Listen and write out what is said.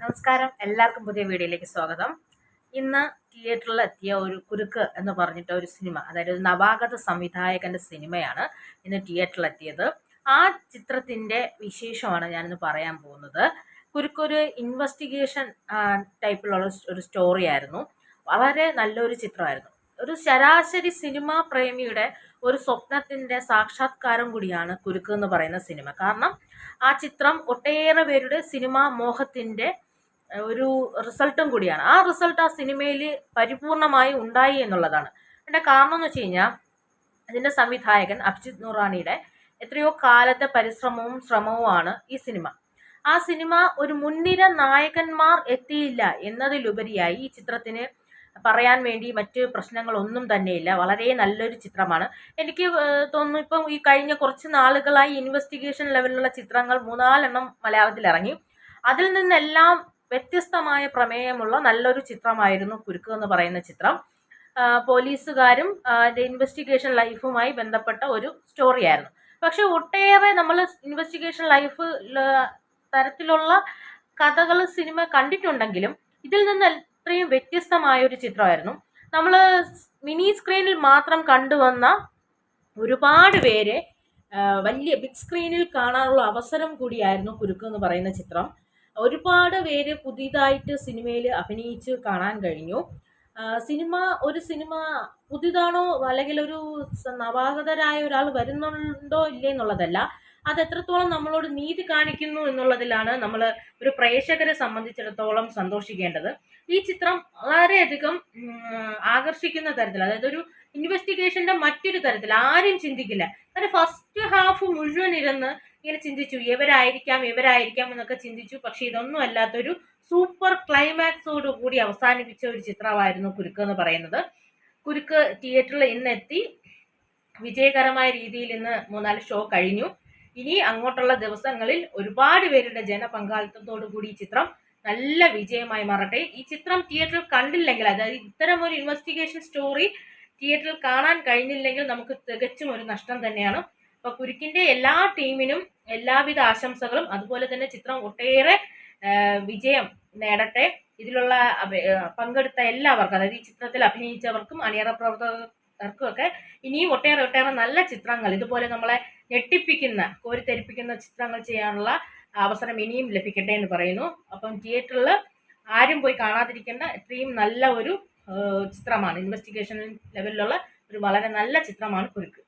നമസ്കാരം. എല്ലാവർക്കും പുതിയ വീഡിയോയിലേക്ക് സ്വാഗതം. ഇന്ന് തിയേറ്ററിൽ എത്തിയ ഒരു കുരുക്ക് എന്ന് പറഞ്ഞിട്ട് ഒരു സിനിമ അതായത് ഒരു നവാഗത സംവിധായകന്റെ സിനിമയാണ് ഇന്ന് തിയേറ്ററിൽ എത്തിയത്. ആ ചിത്രത്തിന്റെ വിശേഷമാണ് ഞാനിന്ന് പറയാൻ പോകുന്നത്. കുരുക്ക് ഒരു ഇൻവെസ്റ്റിഗേഷൻ ടൈപ്പിലുള്ള ഒരു സ്റ്റോറി ആയിരുന്നു. വളരെ നല്ലൊരു ചിത്രമായിരുന്നു. ഒരു ശരാശരി സിനിമാ പ്രേമിയുടെ ഒരു സ്വപ്നത്തിന്റെ സാക്ഷാത്കാരം കൂടിയാണ് കുരുക്ക് എന്ന് പറയുന്ന സിനിമ കാരണം ആ ചിത്രം ഒട്ടേറെ പേരുടെ സിനിമാ മോഹത്തിന്റെ ഏഹ്, ഒരു റിസൾട്ടും കൂടിയാണ്. ആ റിസൾട്ട് ആ സിനിമയിൽ പരിപൂർണമായി ഉണ്ടായി എന്നുള്ളതാണ്. അതിന്റെ കാരണം എന്ന് വെച്ച് കഴിഞ്ഞാൽ അതിന്റെ സംവിധായകൻ അഭിജിത് നൂറാണിയുടെ എത്രയോ കാലത്തെ പരിശ്രമവും ശ്രമവുമാണ് ഈ സിനിമ. ആ സിനിമ ഒരു മുൻനിര നായകന്മാർ എത്തിയില്ല എന്നതിലുപരിയായി ഈ ചിത്രത്തിന് പറയാൻ വേണ്ടി മറ്റ് പ്രശ്നങ്ങളൊന്നും തന്നെയില്ല. വളരെ നല്ലൊരു ചിത്രമാണ്. എനിക്ക് തോന്നുന്നു ഇപ്പം ഈ കഴിഞ്ഞ കുറച്ച് നാളുകളായി ഇൻവെസ്റ്റിഗേഷൻ ലെവലിലുള്ള ചിത്രങ്ങൾ മൂന്നാലെണ്ണം മലയാളത്തിൽ ഇറങ്ങി. അതിൽ നിന്നെല്ലാം വ്യത്യസ്തമായ പ്രമേയമുള്ള നല്ലൊരു ചിത്രമായിരുന്നു കുരുക്ക് എന്ന് പറയുന്ന ചിത്രം. പോലീസുകാരും ഇൻവെസ്റ്റിഗേഷൻ ലൈഫുമായി ബന്ധപ്പെട്ട ഒരു സ്റ്റോറിയായിരുന്നു പക്ഷെ ഒട്ടേറെ നമ്മൾ ഇൻവെസ്റ്റിഗേഷൻ ലൈഫ് തരത്തിലുള്ള കഥകൾ സിനിമ കണ്ടിട്ടുണ്ടെങ്കിലും ഇതിൽ നിന്ന് അത്രയും വ്യത്യസ്തമായ ഒരു ചിത്രമായിരുന്നു. നമ്മൾ മിനി സ്ക്രീനിൽ മാത്രം കണ്ടുവന്ന ഒരുപാട് പേരെ വലിയ ബിഗ് സ്ക്രീനിൽ കാണാനുള്ള അവസരം കൂടിയായിരുന്നു കുരുക്ക് എന്ന് പറയുന്ന ചിത്രം. ഒരുപാട് പേര് പുതിയതായിട്ട് സിനിമയിൽ അഭിനയിച്ച് കാണാൻ കഴിഞ്ഞു. സിനിമ ഒരു സിനിമ പുതിയതാണോ അല്ലെങ്കിൽ ഒരു നവാഗതരായ ഒരാൾ വരുന്നുണ്ടോ ഇല്ലേ എന്നുള്ളതല്ല. അത് എത്രത്തോളം നമ്മളോട് നീതി കാണിക്കുന്നു എന്നുള്ളതിലാണ് നമ്മൾ ഒരു പ്രേക്ഷകരെ സംബന്ധിച്ചിടത്തോളം സന്തോഷിക്കേണ്ടത്. ഈ ചിത്രം വളരെയധികം ആകർഷിക്കുന്ന തരത്തിൽ അതായത് ഒരു ഇൻവെസ്റ്റിഗേഷന്റെ മറ്റൊരു തരത്തിൽ ആരും ചിന്തിക്കില്ല. കാരണം ഫസ്റ്റ് ഹാഫ് മുഴുവൻ ഇരുന്ന് ഇങ്ങനെ ചിന്തിച്ചു ഇവരായിരിക്കാം ഇവരായിരിക്കാം എന്നൊക്കെ ചിന്തിച്ചു. പക്ഷെ ഇതൊന്നും അല്ലാത്തൊരു സൂപ്പർ ക്ലൈമാക്സോട് കൂടി അവസാനിപ്പിച്ച ഒരു ചിത്രമായിരുന്നു കുരുക്ക് എന്ന് പറയുന്നത്. കുരുക്ക് തിയേറ്ററിൽ ഇന്നെത്തി. വിജയകരമായ രീതിയിൽ ഇന്ന് മൂന്നാൽ ഷോ കഴിഞ്ഞു. ഇനി അങ്ങോട്ടുള്ള ദിവസങ്ങളിൽ ഒരുപാട് പേരുടെ ജനപങ്കാളിത്തത്തോടു കൂടി ഈ ചിത്രം നല്ല വിജയമായി മാറട്ടെ. ഈ ചിത്രം തിയേറ്ററിൽ കണ്ടില്ലെങ്കിൽ അതായത് ഇത്തരം ഒരു ഇൻവെസ്റ്റിഗേഷൻ സ്റ്റോറി തിയേറ്ററിൽ കാണാൻ കഴിഞ്ഞില്ലെങ്കിൽ നമുക്ക് തികച്ചും ഒരു നഷ്ടം തന്നെയാണ്. അപ്പൊ കുരുക്കിന്റെ എല്ലാ ടീമിനും എല്ലാവിധ ആശംസകളും അതുപോലെ തന്നെ ചിത്രം ഒട്ടേറെ വിജയം നേടട്ടെ. ഇതിലുള്ള പങ്കെടുത്ത എല്ലാവർക്കും അതായത് ഈ ചിത്രത്തിൽ അഭിനയിച്ചവർക്കും അണിയറ പ്രവർത്തകർക്കും ഒക്കെ ഇനിയും ഒട്ടേറെ ഒട്ടേറെ നല്ല ചിത്രങ്ങൾ ഇതുപോലെ നമ്മളെ ഞെട്ടിപ്പിക്കുന്ന കോരിത്തെരിപ്പിക്കുന്ന ചിത്രങ്ങൾ ചെയ്യാനുള്ള അവസരം ഇനിയും ലഭിക്കട്ടെ എന്ന് പറയുന്നു. അപ്പം തിയേറ്ററിൽ ആരും പോയി കാണാതിരിക്കേണ്ട ഇത്രയും നല്ല ഒരു ചിത്രമാണ്. ഇൻവെസ്റ്റിഗേഷൻ ലെവലിലുള്ള ഒരു വളരെ നല്ല ചിത്രമാണ് കുരുക്ക്.